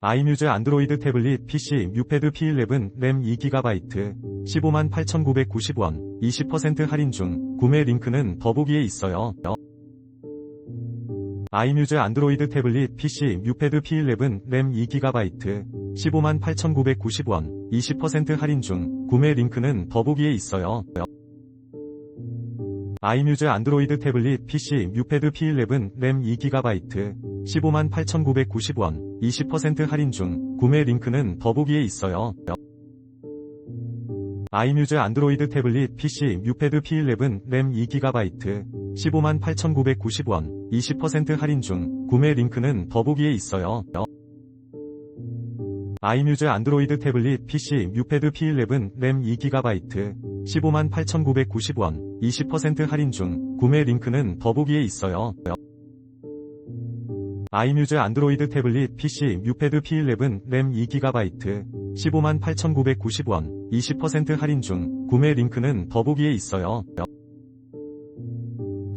아이뮤즈 안드로이드 태블릿 PC 뮤패드 P11 램 2GB 158,990원 20% 할인 중 구매 링크는 더보기에 있어요. 아이뮤즈 안드로이드 태블릿 PC 뮤패드 P11 램 2GB 158,990원 20% 할인 중 구매 링크는 더보기에 있어요. 아이뮤즈 안드로이드 태블릿 PC 뮤패드 P11 램 2GB 158,990원 20% 할인 중 구매 링크는 더보기에 있어요. 아이뮤즈 안드로이드 태블릿 PC 뮤패드 P11 램 2GB 158,990원 20% 할인 중 구매 링크는 더보기에 있어요. 아이뮤즈 안드로이드 태블릿 PC 뮤패드 P11 램 2GB 158,990원 20% 할인 중 구매 링크는 더보기에 있어요. 아이뮤즈 안드로이드 태블릿 PC 뮤패드 P11 램 2GB 158,990원 20% 할인 중 구매 링크는 더보기에 있어요.